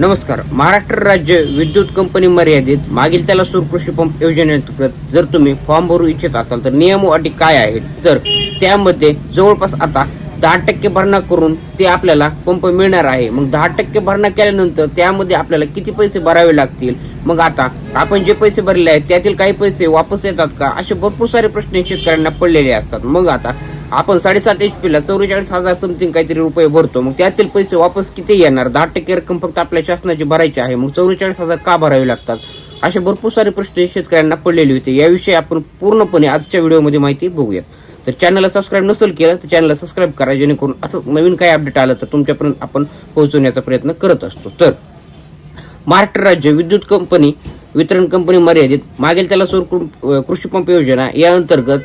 नमस्कार. महाराष्ट्र राज्य विद्युत कंपनी मर्यादित मागील त्याला सूर कृषी पंप योजनेअंतर्गत जर तुम्ही फॉर्म भरू इच्छित असाल तर नियम व अटी काय आहेत? तर त्यामध्ये जवळपास आता दहा टक्के भरणा करून ते आपल्याला पंप मिळणार आहे. मग दहा टक्के भरणा केल्यानंतर त्यामध्ये आपल्याला किती पैसे भरावे लागतील? मग आता आपण जे पैसे भरले आहेत त्यातील काही पैसे वापस येतात का? असे भरपूर सारे प्रश्न शेतकऱ्यांना पडलेले असतात. मग आता आपण साडेसात एच पीला चौवेचाळीस हजार समथिंग काहीतरी रुपये भरतो. मग त्यातील पैसे वापस किती येणार? दहा टक्के रक्कम फक्त आपल्या शासनाची भरायची आहे. मग चौवेचाळीस हजार का भरावे लागतात? असे भरपूर सारे प्रश्न शेतकऱ्यांना पडलेले होते. याविषयी आपण पूर्णपणे आजच्या व्हिडिओमध्ये माहिती बघूयात. तर चॅनलला सबस्क्राईब नसेल केलं तर चॅनलला सबस्क्राईब करा जेणेकरून असं नवीन काही अपडेट आलं तर तुमच्यापर्यंत आपण पोहोचवण्याचा प्रयत्न करत असतो. तर महाराष्ट्र राज्य विद्युत कंपनी वितरण कंपनी मर्यादित मागील त्याला सौर कृषी पंप योजना या अंतर्गत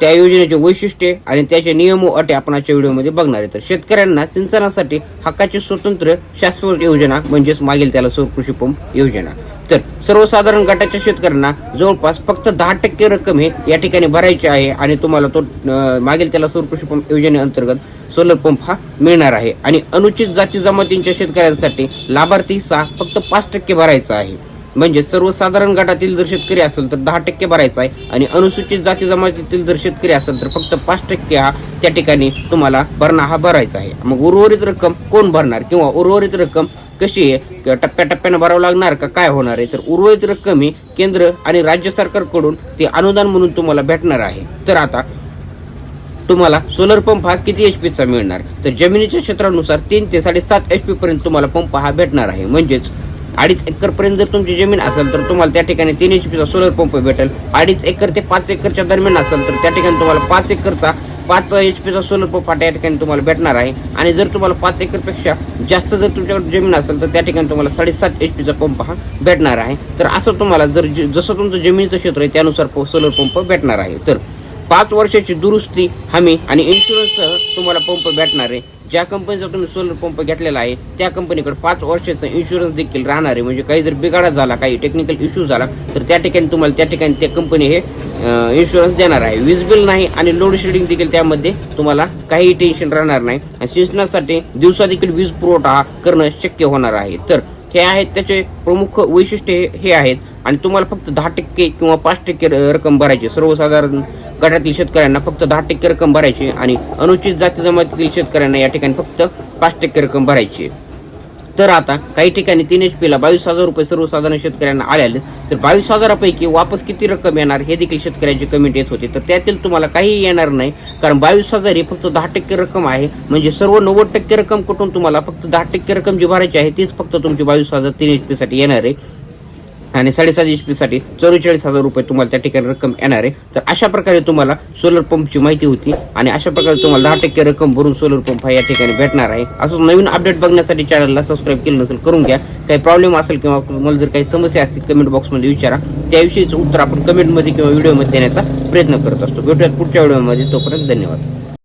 त्या योजनेचे वैशिष्ट्ये आणि त्याचे नियम व अटी आपण आजच्या व्हिडिओमध्ये बघणार आहे. तर शेतकऱ्यांना सिंचनासाठी हक्काची स्वतंत्र शाश्वत योजना म्हणजेच मागील त्याला सौर कृषी पंप योजना. तर सर्वसाधारण गटाच्या शेतकऱ्यांना जवळपास फक्त दहा टक्के रक्कम हे या ठिकाणी भरायची आहे आणि तुम्हाला तो मागील त्याला सौर कृषी पंप योजनेअंतर्गत सोलर पंप हा मिळणार आहे. आणि अनुचित जाती जमातींच्या शेतकऱ्यांसाठी लाभार्थी सहा फक्त पाच टक्के भरायचा आहे. म्हणजे सर्वसाधारण गटातील जर शेतकरी असेल तर दहा टक्के भरायचा आहे आणि अनुसूचित जाती जमातीतील जर शेतकरी असेल तर फक्त पाच टक्के हा त्या ठिकाणी तुम्हाला भरणा हा भरायचा आहे. मग उर्वरित रक्कम कोण भरणार किंवा उर्वरित रक्कम कशी आहे? किंवा टप्प्याटप्प्यानं भरावं लागणार का काय होणार आहे? तर उर्वरित रक्कम ही केंद्र आणि राज्य सरकारकडून ते अनुदान म्हणून तुम्हाला भेटणार आहे. तर आता तुम्हाला सोलर पंप हा किती एच पीचा मिळणार? तर जमिनीच्या क्षेत्रानुसार तीन ते साडेसात एच पी पर्यंत तुम्हाला पंप हा भेटणार आहे. म्हणजेच अडीच एकरपर्यंत जर तुमची जमीन असेल तर तुम्हाला त्या ठिकाणी तीन एच पीचा सोलर पंप भेटेल. अडीच एकर ते पाच एकरच्या दरम्यान असेल तर त्या ठिकाणी तुम्हाला पाच एकरचा पाच एच पीचा सोलर पंप हा त्या ठिकाणी तुम्हाला भेटणार आहे. आणि जर तुम्हाला पाच एकरपेक्षा जास्त जर तुमच्याकडे जमीन असेल तर त्या ठिकाणी तुम्हाला साडेसात एच पीचा पंप हा भेटणार आहे. तर असं तुम्हाला जर ज- जसं तुमचं जमिनीचं क्षेत्र आहे त्यानुसार सोलर पंप भेटणार आहे. तर पाच वर्षाची दुरुस्ती हमी आणि इन्शुरन्ससह तुम्हाला पंप भेटणार आहे. ज्या कंपनीचा तुम्ही सोलर पंप घेतलेला आहे त्या कंपनीकडे पाच वर्षाचा इन्शुरन्स देखील राहणार आहे. म्हणजे काही जर बिघाडा झाला काही टेक्निकल इश्यू झाला तर त्या ठिकाणी तुम्हाला त्या ठिकाणी त्या कंपनी हे इन्शुरन्स देणार आहे. वीज बिल नाही आणि लोड शेडिंग देखील त्यामध्ये तुम्हाला काही टेन्शन राहणार नाही. आणि सिंचनासाठी दिवसा देखील वीज पुरवठा करणं शक्य होणार आहे. तर हे आहेत त्याचे प्रमुख वैशिष्ट्य हे- हे आहेत. आणि तुम्हाला फक्त दहा टक्के किंवा पाच टक्के र- रक्कम भरायची सर्वसाधारण गटातील शेतकऱ्यांना फक्त दहा टक्के रक्कम भरायची आणि अनुचित जाती जमातीतील शेतकऱ्यांना या ठिकाणी फक्त पाच टक्के रक्कम भरायची. तर आता काही ठिकाणी तीन एच पीला बावीस हजार रुपये सर्वसाधारण शेतकऱ्यांना आले तर बावीस हजारापैकी वापस किती रक्कम येणार हे देखील शेतकऱ्यांची कमेंट येत होती. तर त्यातील तुम्हाला काही येणार नाही कारण बावीस हजार ही फक्त दहा टक्के रक्कम आहे. म्हणजे सर्व नव्वद टक्के रक्कम कुठून तुम्हाला फक्त दहा टक्के रक्कम जी भरायची आहे तीच फक्त तुमची बावीस हजार तीन एच पीसाठी येणार आहे. आणि साडेसात एच पीसाठी चौवेचाळीस हजार रुपये तुम्हाला त्या ठिकाणी रक्कम येणार आहे. तर अशा प्रकारे तुम्हाला सोलर पंपची माहिती होती आणि अशा प्रकारे तुम्हाला दहा टक्के रक्कम भरून सोलर पंप हा या ठिकाणी भेटणार आहे. असं नवीन अपडेट बघण्यासाठी चॅनलला सबस्क्राईब केलं नसेल करून घ्या. काही प्रॉब्लेम असेल किंवा तुम्हाला जर काही समस्या असतील कमेंट बॉक्समध्ये विचारा. त्याविषयीचं उत्तर आपण कमेंटमध्ये किंवा व्हिडिओमध्ये देण्याचा प्रयत्न करत असतो. भेटूयात पुढच्या व्हिडिओमध्ये तोपर्यंत धन्यवाद.